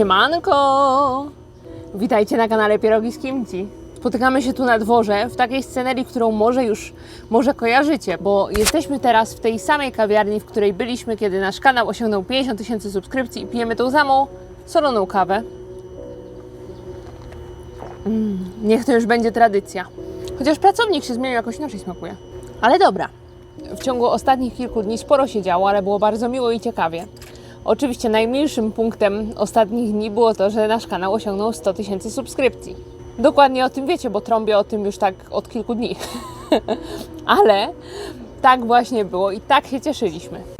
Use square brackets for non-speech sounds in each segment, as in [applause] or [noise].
Siemanko! Witajcie na kanale Pierogi z Kimci. Spotykamy się tu na dworze w takiej scenerii, którą może już może kojarzycie, bo jesteśmy teraz w tej samej kawiarni, w której byliśmy, kiedy nasz kanał osiągnął 50 tysięcy subskrypcji i pijemy tą samą soloną kawę. Mm, niech to już będzie tradycja. Chociaż pracownik się zmienił, jakoś inaczej smakuje. Ale dobra. W ciągu ostatnich kilku dni sporo się działo, ale było bardzo miło i ciekawie. Oczywiście najmilszym punktem ostatnich dni było to, że nasz kanał osiągnął 100 tysięcy subskrypcji. Dokładnie o tym wiecie, bo trąbię o tym już tak od kilku dni. [laughs] ale tak właśnie było i tak się cieszyliśmy.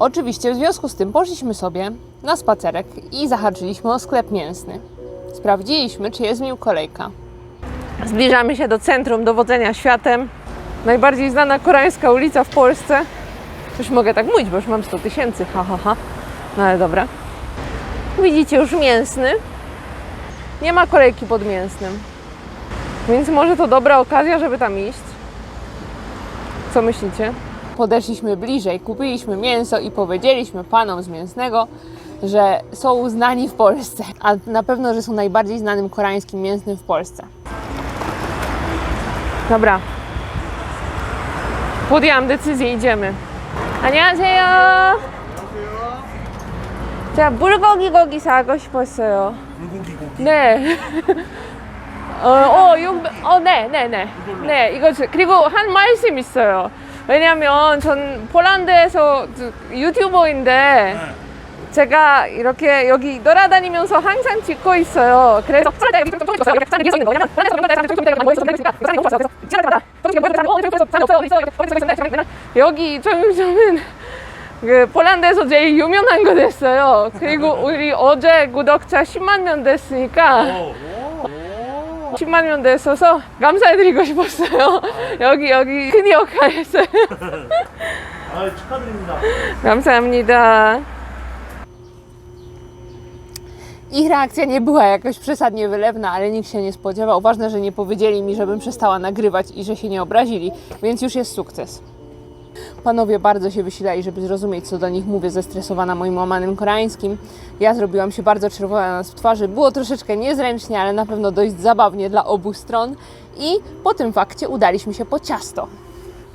Oczywiście w związku z tym poszliśmy sobie na spacerek i zahaczyliśmy o sklep mięsny. Sprawdziliśmy, czy jest w nim kolejka. Zbliżamy się do centrum dowodzenia światem. Najbardziej znana koreańska ulica w Polsce. Już mogę tak mówić, bo już mam 100 tysięcy, ha, ha, ha. No ale dobra. Widzicie już mięsny. Nie ma kolejki pod mięsnym. Więc może to dobra okazja, żeby tam iść. Co myślicie? Podeszliśmy bliżej, kupiliśmy mięso i powiedzieliśmy panom z mięsnego, że są znani w Polsce. A na pewno, że są najbardziej znanym koreańskim mięsnym w Polsce. Dobra. Podjęłam decyzję, idziemy. 안녕하세요. 제가 물고기 고기 사고 싶었어요. 불고기 고기 네. 어, 어, 용, 어, 네, 네, 네. 네, 이거, 저- 그리고 한 말씀 있어요. 왜냐면 전 폴란드에서 저 유튜버인데 네. 제가 이렇게 여기 돌아다니면서 항상 찍고 있어요. 그래서 여기 정점은 그 폴란드에서 제일 유명한 거 됐어요. 그리고 우리 어제 구독자 10만 명 됐으니까. 10만 명 됐어서 감사해드리고 싶었어요. 여기 여기 큰 역할 했어요. [laughs] 아, 축하드립니다. 감사합니다. Ich reakcja nie była jakoś przesadnie wylewna, ale nikt się nie spodziewał. Ważne, że nie powiedzieli mi, żebym przestała nagrywać i że się nie obrazili, więc już jest sukces. Panowie bardzo się wysilali, żeby zrozumieć, co do nich mówię, zestresowana moim łamanym koreańskim. Ja zrobiłam się bardzo czerwona na twarzy. Było troszeczkę niezręcznie, ale na pewno dość zabawnie dla obu stron. I po tym fakcie udaliśmy się po ciasto.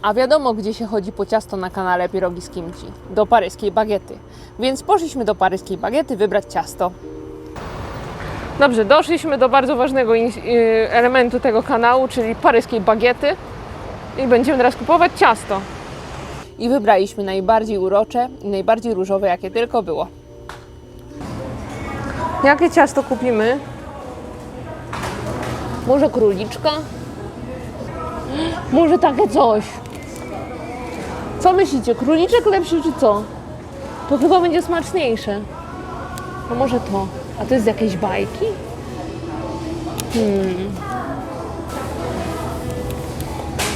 A wiadomo, gdzie się chodzi po ciasto na kanale Pierogi z Kimchi. Do paryskiej bagiety. Więc poszliśmy do paryskiej bagiety wybrać ciasto. Dobrze, doszliśmy do bardzo ważnego elementu tego kanału, czyli paryskiej bagiety. I będziemy teraz kupować ciasto. I wybraliśmy najbardziej urocze i najbardziej różowe, jakie tylko było. Jakie ciasto kupimy? Może króliczka? Może takie coś. Co myślicie? Króliczek lepszy czy co? To chyba będzie smaczniejsze. A może to? A to jest z jakiejś bajki? Hmm.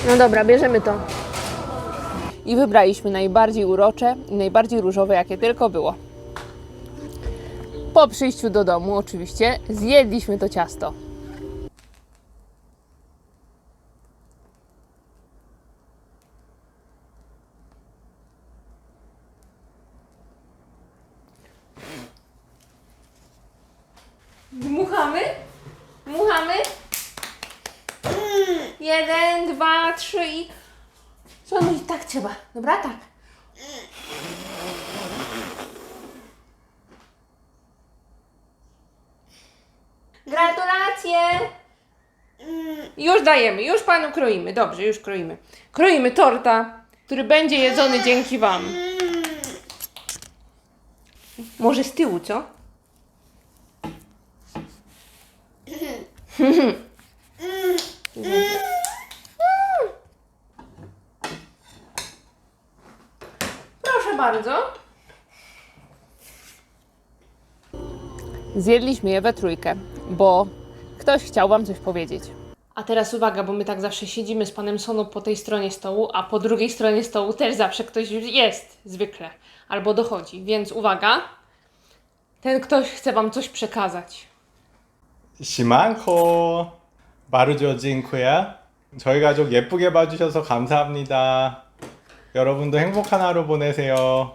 No dobra, bierzemy to. I wybraliśmy najbardziej urocze i najbardziej różowe, jakie tylko było. Po przyjściu do domu, oczywiście, zjedliśmy to ciasto. Dmuchamy? Dmuchamy? Jeden, dwa, trzy i... Co no i tak trzeba. Dobra, tak. Gratulacje! Już dajemy, już panu kroimy. Dobrze, już kroimy. Kroimy torta, który będzie jedzony dzięki wam. Może z tyłu, co? [laughs] Proszę bardzo. Zjedliśmy je we trójkę, bo ktoś chciał Wam coś powiedzieć. A teraz uwaga, bo my tak zawsze siedzimy z panem Sono po tej stronie stołu, a po drugiej stronie stołu też zawsze ktoś jest, zwykle, albo dochodzi. Więc uwaga, ten ktoś chce Wam coś przekazać. 시만코 마루조 징크야 저희 가족 예쁘게 봐주셔서 감사합니다. 여러분도 행복한 하루 보내세요.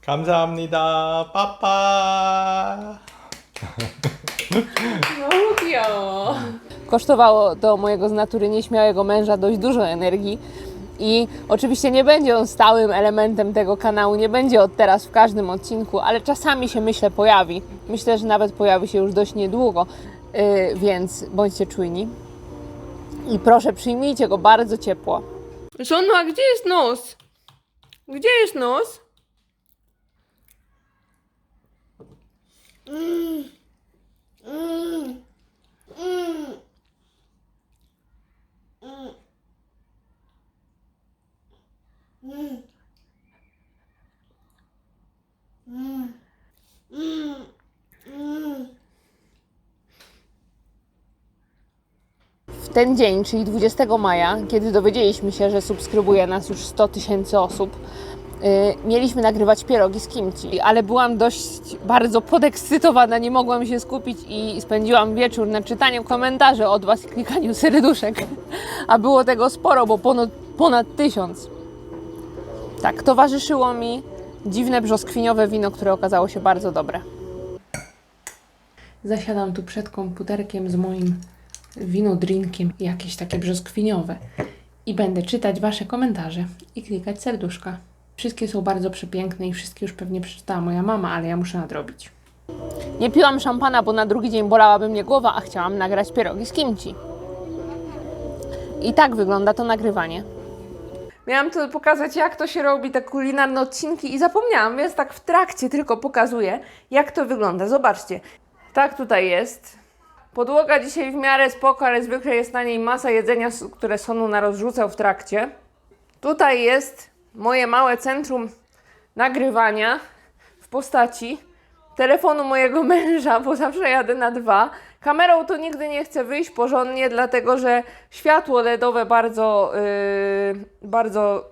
감사합니다. 빠빠. No 귀여워. Kosztowało to mojego z natury nieśmiałego męża dość dużo energii. I oczywiście nie będzie on stałym elementem tego kanału, nie będzie od teraz w każdym odcinku, ale czasami się myślę pojawi. Myślę, że nawet pojawi się już dość niedługo, yy, więc bądźcie czujni. I proszę, przyjmijcie go bardzo ciepło. Żono, a gdzie jest nos? Gdzie jest nos? W ten dzień, czyli 20 maja, kiedy dowiedzieliśmy się, że subskrybuje nas już 100 tysięcy osób, yy, mieliśmy nagrywać pierogi z kimchi, ale byłam dość bardzo podekscytowana, nie mogłam się skupić i spędziłam wieczór na czytaniu komentarzy od Was i klikaniu serduszek. A było tego sporo, bo ponad, ponad tysiąc. Tak, towarzyszyło mi dziwne brzoskwiniowe wino, które okazało się bardzo dobre. Zasiadam tu przed komputerkiem z moim winodrinkiem, jakieś takie brzoskwiniowe. I będę czytać Wasze komentarze i klikać serduszka. Wszystkie są bardzo przepiękne i wszystkie już pewnie przeczytała moja mama, ale ja muszę nadrobić. Nie piłam szampana, bo na drugi dzień bolałaby mnie głowa, a chciałam nagrać pierogi z kimchi. I tak wygląda to nagrywanie. Miałam tu pokazać, jak to się robi, te kulinarne odcinki i zapomniałam, więc tak w trakcie tylko pokazuję, jak to wygląda. Zobaczcie, tak tutaj jest. Podłoga dzisiaj w miarę spoko, ale zwykle jest na niej masa jedzenia, które Sonu narozrzucał w trakcie. Tutaj jest moje małe centrum nagrywania w postaci telefonu mojego [laughs] męża, bo zawsze jadę na dwa. Kamerą to nigdy nie chcę wyjść porządnie, dlatego że światło LEDowe bardzo, yy, bardzo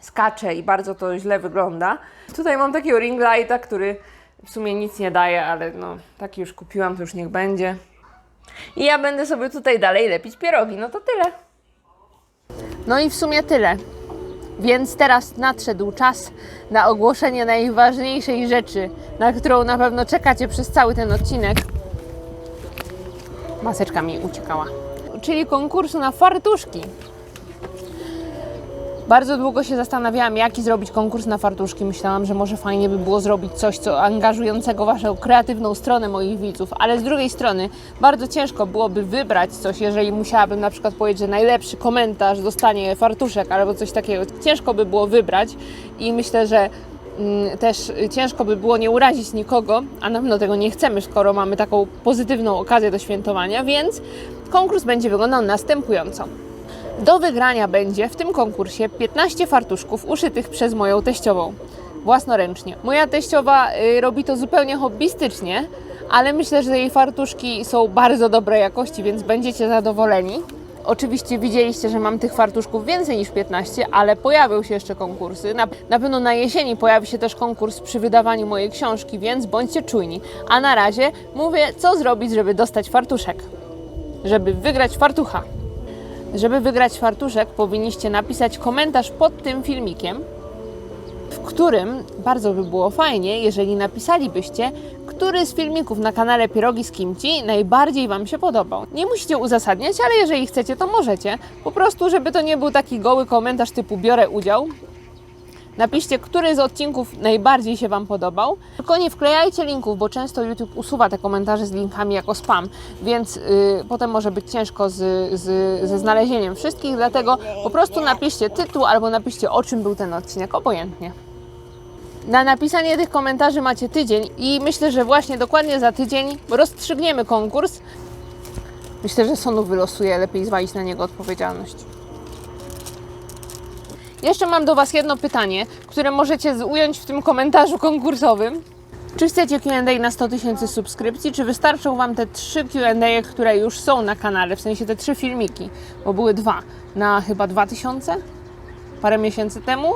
skacze i bardzo to źle wygląda. Tutaj mam takiego ring lighta, który w sumie nic nie daje, ale no taki już kupiłam, to już niech będzie. I ja będę sobie tutaj dalej lepić pierogi. No to tyle. No i w sumie tyle. Więc teraz nadszedł czas na ogłoszenie najważniejszej rzeczy, na którą na pewno czekacie przez cały ten odcinek. Maseczka mi uciekała. Czyli konkursu na fartuszki. Bardzo długo się zastanawiałam, jaki zrobić konkurs na fartuszki. Myślałam, że może fajnie by było zrobić coś, co angażującego Waszą kreatywną stronę moich widzów, ale z drugiej strony bardzo ciężko byłoby wybrać coś, jeżeli musiałabym na przykład powiedzieć, że najlepszy komentarz dostanie fartuszek albo coś takiego. Ciężko by było wybrać i myślę, że mm, też ciężko by było nie urazić nikogo, a na pewno tego nie chcemy, skoro mamy taką pozytywną okazję do świętowania, więc konkurs będzie wyglądał następująco. Do wygrania będzie w tym konkursie 15 fartuszków uszytych przez moją teściową własnoręcznie. Moja teściowa y, robi to zupełnie hobbystycznie, ale myślę, że jej fartuszki są bardzo dobrej jakości, więc będziecie zadowoleni. Oczywiście widzieliście, że mam tych fartuszków więcej niż 15, ale pojawią się jeszcze konkursy. Na, na pewno na jesieni pojawi się też konkurs przy wydawaniu mojej książki, więc bądźcie czujni. A na razie mówię, co zrobić, żeby dostać fartuszek. Żeby wygrać fartucha. Żeby wygrać fartuszek, powinniście napisać komentarz pod tym filmikiem, w którym bardzo by było fajnie, jeżeli napisalibyście, który z filmików na kanale Pierogi z Kimci najbardziej Wam się podobał. Nie musicie uzasadniać, ale jeżeli chcecie, to możecie. Po prostu, żeby to nie był taki goły komentarz typu biorę udział, Napiszcie, który z odcinków najbardziej się Wam podobał. Tylko nie wklejajcie linków, bo często YouTube usuwa te komentarze z linkami jako spam, więc y, potem może być ciężko z, z, ze znalezieniem wszystkich, dlatego po prostu napiszcie tytuł albo napiszcie o czym był ten odcinek, obojętnie. Na napisanie tych komentarzy macie tydzień i myślę, że właśnie dokładnie za tydzień rozstrzygniemy konkurs. Myślę, że Sonu wylosuje, lepiej zwalić na niego odpowiedzialność. Jeszcze mam do Was jedno pytanie, które możecie ująć w tym komentarzu konkursowym. Czy chcecie Q&A na 100 tysięcy subskrypcji, czy wystarczą Wam te trzy Q&A, które już są na kanale, w sensie te trzy filmiki, bo były dwa, na chyba 2000 parę miesięcy temu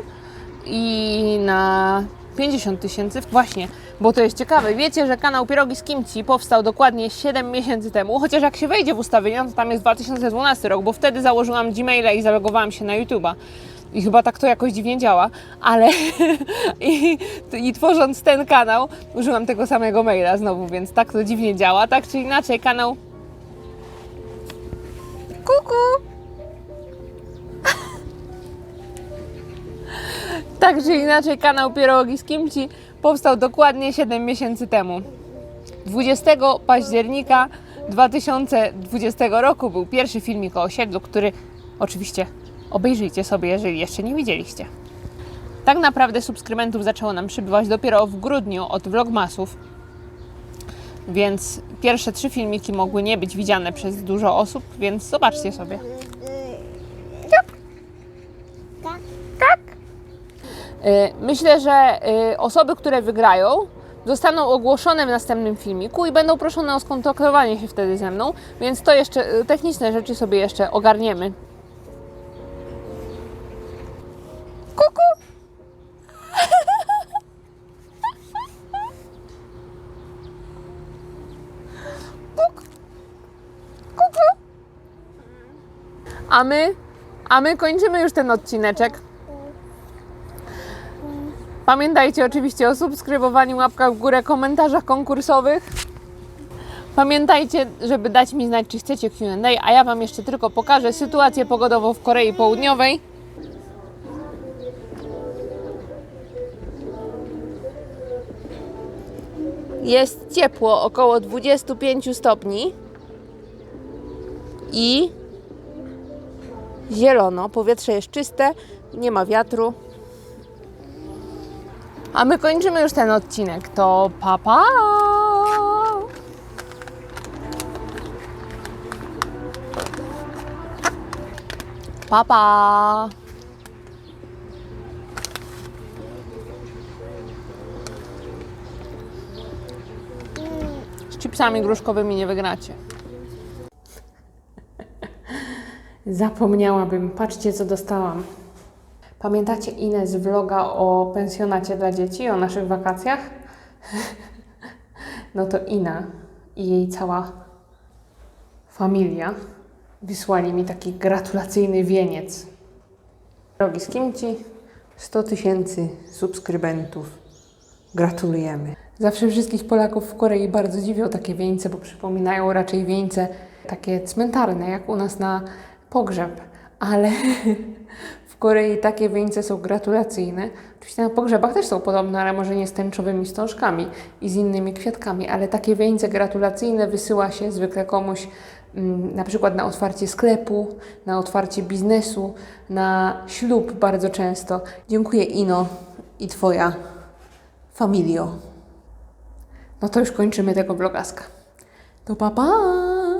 i na 50 tysięcy. Właśnie, bo to jest ciekawe. Wiecie, że kanał Pierogi z Kimci powstał dokładnie 7 miesięcy temu, chociaż jak się wejdzie w ustawienia, to tam jest 2012 rok, bo wtedy założyłam Gmaila i zalogowałam się na YouTube'a. I chyba tak to jakoś dziwnie działa, ale [laughs] i, i tworząc ten kanał, użyłam tego samego maila znowu, więc tak to dziwnie działa. Tak czy inaczej, kanał. Kuku! [laughs] Tak czy inaczej, kanał Pierogi z Kimci powstał dokładnie 7 miesięcy temu. 20 października 2020 roku był pierwszy filmik o osiedlu, który oczywiście obejrzyjcie sobie, jeżeli jeszcze nie widzieliście. Tak naprawdę subskrybentów zaczęło nam przybywać dopiero w grudniu od vlogmasów, więc pierwsze trzy filmiki mogły nie być widziane przez dużo osób, więc zobaczcie sobie. Y, Myślę, że y, osoby, które wygrają, zostaną ogłoszone w następnym filmiku i będą proszone o skontaktowanie się wtedy ze mną, więc to jeszcze y, techniczne rzeczy sobie jeszcze ogarniemy. Kuku! Kuk. Kuku! A my, a my kończymy już ten odcineczek. Pamiętajcie oczywiście o subskrybowaniu, łapkach w górę, komentarzach konkursowych. Pamiętajcie, żeby dać mi znać, czy chcecie Q&A, a ja Wam jeszcze tylko pokażę sytuację pogodową w Korei Południowej. Jest ciepło, około 25 stopni i zielono, powietrze jest czyste, nie ma wiatru. A my kończymy już ten odcinek. To pa pa! Pa pa! Z chipsami gruszkowymi nie wygracie. Zapomniałabym. Patrzcie, co dostałam. Pamiętacie Ines vloga o pensjonacie dla dzieci, o naszych wakacjach? [laughs] No to Ina i jej cała familia wysłali mi taki gratulacyjny wieniec. Drogi z Kimci, 100 tysięcy subskrybentów. Gratulujemy. Zawsze wszystkich Polaków w Korei bardzo dziwią takie wieńce, bo przypominają raczej wieńce takie cmentarne, jak u nas na pogrzeb. Ale [laughs] w Korei takie wieńce są gratulacyjne. Oczywiście na pogrzebach też są podobne, ale może nie z tęczowymi wstążkami i z innymi kwiatkami, ale takie wieńce gratulacyjne wysyła się zwykle komuś mm, na przykład na otwarcie sklepu, na otwarcie biznesu, na ślub bardzo często. Dziękuję Ino i Twoja familio. No to już kończymy tego vlogaska. To pa pa!